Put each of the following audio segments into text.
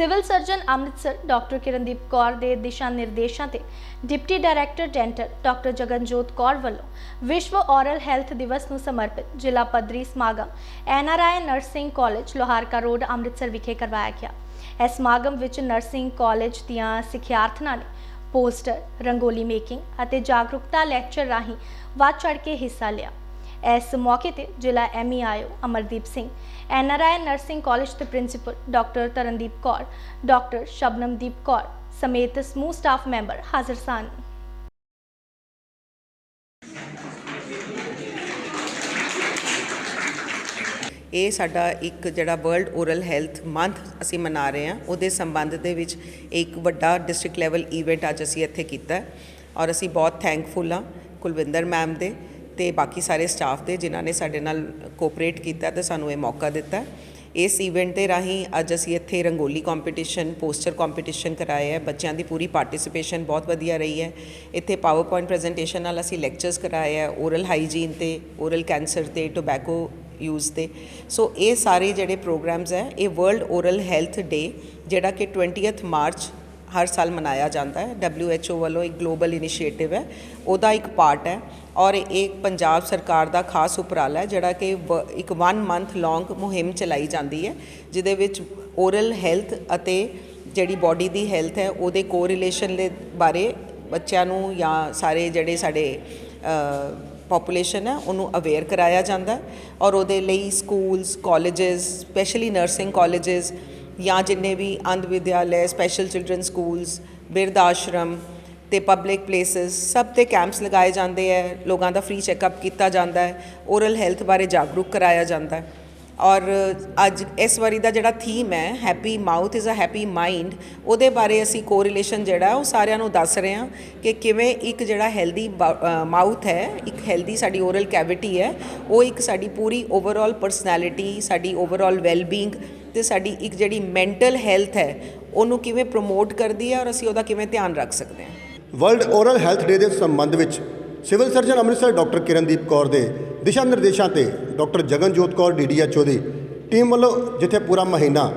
Civil surgeon Amritsar doctor Kirandeep Kaur ਦੇ ਦਿਸ਼ਾ ਨਿਰਦੇਸ਼ਾਂ ਤੇ deputy director dental doctor Jaganjot Kaur ਵੱਲੋਂ ਵਿਸ਼ਵ ਔਰਲ ਹੈਲਥ ਦਿਵਸ ਨੂੰ ਸਮਰਪਿਤ ਜ਼ਿਲ੍ਹਾ ਪੱਧਰੀ ਸਮਾਗਮ NRI nursing college Loharka road, Amritsar ਵਿਖੇ ਕਰਵਾਇਆ ਗਿਆ। ਇਸ ਸਮਾਗਮ ਵਿੱਚ ਨਰਸਿੰਗ ਕਾਲਜ ਦੀਆਂ ਸਿੱਖਿਆਰਥਣਾਂ ਨੇ ਪੋਸਟਰ, ਰੰਗੋਲੀ ਮੇਕਿੰਗ ਅਤੇ ਜਾਗਰੂਕਤਾ ਲੈਕਚਰ ਰਾਹੀਂ ਵੱਧ ਚੜ੍ਹ ਕੇ ਹਿੱਸਾ ਲਿਆ। ਇਸ ਮੌਕੇ ਤੇ ਜ਼ਿਲ੍ਹਾ MEIO Amardeep Singh NRI nursing college ਦੇ principal doctor Tarandeep Kaur doctor Shabnamdeep Kaur ਸਮੇਤ ਸਮੂਹ ਸਟਾਫ ਮੈਂਬਰ ਹਾਜ਼ਰ ਸਨ। ਇਹ ਸਾਡਾ ਇੱਕ ਜਿਹੜਾ ਵਰਲਡ ਓਰਲ ਹੈਲਥ ਮੰਥ ਅਸੀਂ ਮਨਾ ਰਹੇ ਹਾਂ, ਉਹਦੇ ਸੰਬੰਧ ਦੇ ਵਿੱਚ ਇੱਕ ਵੱਡਾ ਡਿਸਟ੍ਰਿਕਟ ਲੈਵਲ ਈਵੈਂਟ ਅੱਜ ਅਸੀਂ ਇੱਥੇ ਕੀਤਾ ਔਰ ਅਸੀਂ ਬਹੁਤ ਥੈਂਕਫੁਲ ਹਾਂ ਕੁਲਵਿੰਦਰ ਮੈਮ ਦੇ ਤੇ ਬਾਕੀ ਸਾਰੇ ਸਟਾਫ ਦੇ ਜਿਨ੍ਹਾਂ ਨੇ ਸਾਡੇ ਨਾਲ ਕੋਆਪਰੇਟ ਕੀਤਾ ਤੇ ਸਾਨੂੰ ਇਹ ਮੌਕਾ ਦਿੱਤਾ। ਇਸ ਇਵੈਂਟ ਦੇ ਰਾਹੀਂ ਅੱਜ ਅਸੀਂ ਇੱਥੇ ਰੰਗੋਲੀ ਕੰਪੀਟੀਸ਼ਨ ਪੋਸਟਰ ਕੰਪੀਟੀਸ਼ਨ ਕਰਾਏ ਹੈ। ਬੱਚਿਆਂ ਦੀ ਪੂਰੀ ਪਾਰਟਿਸਿਪੇਸ਼ਨ ਬਹੁਤ ਵਧੀਆ ਰਹੀ ਹੈ। ਇੱਥੇ ਪਾਵਰ ਪੁਆਇੰਟ ਪ੍ਰੈਜੈਂਟੇਸ਼ਨ ਨਾਲ ਅਸੀਂ ਲੈਕਚਰਸ ਕਰਾਏ ਹੈ ਓਰਲ ਹਾਈਜੀਨ ਤੇ ਓਰਲ ਕੈਂਸਰ ਤੇ ਟੋਬੈਕੋ ਯੂਜ਼ ਤੇ। ਸੋ ਇਹ ਸਾਰੇ ਜਿਹੜੇ ਪ੍ਰੋਗਰਾਮਸ ਹੈ, ਇਹ ਵਰਲਡ ਓਰਲ ਹੈਲਥ ਡੇ ਜਿਹੜਾ ਕਿ 20th ਮਾਰਚ ਹਰ ਸਾਲ ਮਨਾਇਆ ਜਾਂਦਾ ਹੈ। WHO ਵੱਲੋਂ ਇੱਕ ਗਲੋਬਲ ਇਨੀਸ਼ੀਏਟਿਵ ਹੈ। ਉਹਦਾ ਇੱਕ ਪਾਰਟ ਹੈ ਔਰ ਇਹ ਪੰਜਾਬ ਸਰਕਾਰ ਦਾ ਖਾਸ ਉਪਰਾਲਾ ਹੈ, ਜਿਹੜਾ ਕਿ ਵ- ਇੱਕ 1 ਮੰਥ ਲੌਂਗ ਮੁਹਿੰਮ ਚਲਾਈ ਜਾਂਦੀ ਹੈ, ਜਿਹਦੇ ਵਿੱਚ ਓਰਲ ਹੈਲਥ ਅਤੇ ਜਿਹੜੀ ਬਾਡੀ ਦੀ ਹੈਲਥ ਹੈ, ਉਹਦੇ ਕੋਰਿਲੇਸ਼ਨ ਦੇ ਬਾਰੇ ਬੱਚਿਆਂ ਨੂੰ ਜਾਂ ਸਾਰੇ ਜਿਹੜੇ ਸਾਡੇ ਪੋਪੂਲੇਸ਼ਨ ਹੈ, ਉਹਨੂੰ ਅਵੇਅਰ ਕਰਾਇਆ ਜਾਂਦਾ ਔਰ ਉਹਦੇ ਲਈ schools colleges specially nursing colleges ਜਾਂ ਜਿੰਨੇ ਵੀ ਅੰਧ ਵਿਦਿਆਲੇ ਸਪੈਸ਼ਲ ਚਿਲਡਰਨ ਸਕੂਲਸ ਬਿਰਧ ਆਸ਼ਰਮ ਤੇ ਪਬਲਿਕ ਪਲੇਸਸ ਸਭ ਤੇ ਕੈਂਪਸ ਲਗਾਏ ਜਾਂਦੇ ਹੈ ਲੋਕਾਂ ਦਾ ਫ੍ਰੀ ਚੈੱਕਅਪ ਕੀਤਾ ਜਾਂਦਾ ਹੈ ਓਰਲ ਹੈਲਥ ਬਾਰੇ ਜਾਗਰੂਕ ਕਰਾਇਆ ਜਾਂਦਾ ਹੈ ਔਰ ਅੱਜ ਇਸ ਵਾਰੀ ਦਾ ਜਿਹੜਾ ਥੀਮ ਹੈ happy mouth is a happy mind ਉਹਦੇ ਬਾਰੇ ਅਸੀਂ ਕੋਰਿਲੇਸ਼ਨ ਜਿਹੜਾ ਉਹ ਸਾਰਿਆਂ ਨੂੰ ਦੱਸ ਰਹੇ ਹਾਂ ਕਿ ਕਿਵੇਂ ਇੱਕ ਜਿਹੜਾ ਹੈਲਦੀ ਮਾਊਥ ਹੈ, ਇੱਕ ਹੈਲਦੀ ਸਾਡੀ ਓਰਲ ਕੈਵਿਟੀ ਹੈ, ਉਹ ਇੱਕ ਸਾਡੀ ਪੂਰੀ ਓਵਰਆਲ ਪਰਸਨੈਲਿਟੀ ਸਾਡੀ ਓਵਰਆਲ ਵੈਲਬੀਇੰਗ ਤੇ ਸਾਡੀ ਇੱਕ ਜਿਹੜੀ ਮੈਂਟਲ ਹੈਲਥ ਹੈ, ਉਹਨੂੰ ਕਿਵੇਂ ਪ੍ਰਮੋਟ ਕਰਦੀ ਹੈ ਔਰ ਅਸੀਂ ਉਹਦਾ ਕਿਵੇਂ ਧਿਆਨ ਰੱਖ ਸਕਦੇ ਹਾਂ। ਵਰਲਡ ਓਰਲ ਹੈਲਥ ਡੇ ਦੇ ਸੰਬੰਧ ਵਿੱਚ civil surgeon Amritsar doctor Kirandeep Kaur ਦੇ ਦਿਸ਼ਾ ਨਿਰਦੇਸ਼ਾਂ ਤੇ ਡਾਕਟਰ ਜਗਨਜੋਤ ਕੌਰ ਡੀਡੀਐਚਓ ਦੀ ਟੀਮ ਵੱਲੋਂ ਜਿੱਥੇ ਪੂਰਾ ਮਹੀਨਾ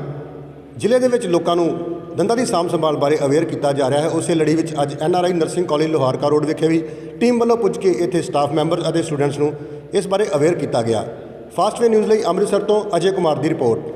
ਜ਼ਿਲ੍ਹੇ ਦੇ ਵਿੱਚ ਲੋਕਾਂ ਨੂੰ ਦੰਦਾਂ ਦੀ ਸਾਂਭ ਸੰਭਾਲ ਬਾਰੇ ਅਵੇਅਰ ਕੀਤਾ ਜਾ ਰਿਹਾ ਹੈ, ਉਸੇ ਲੜੀ ਵਿੱਚ ਅੱਜ NRI nursing college Loharka road ਵਿਖੇ ਵੀ ਟੀਮ ਵੱਲੋਂ ਪੁੱਜ ਕੇ ਇੱਥੇ ਸਟਾਫ ਮੈਂਬਰਸ ਅਤੇ ਸਟੂਡੈਂਟਸ ਨੂੰ ਇਸ ਬਾਰੇ ਅਵੇਅਰ ਕੀਤਾ ਗਿਆ। ਫਾਸਟਵੇ ਨਿਊਜ਼ ਲਈ ਅੰਮ੍ਰਿਤਸਰ ਤੋਂ ਅਜੇ ਕੁਮਾਰ ਦੀ ਰਿਪੋਰਟ।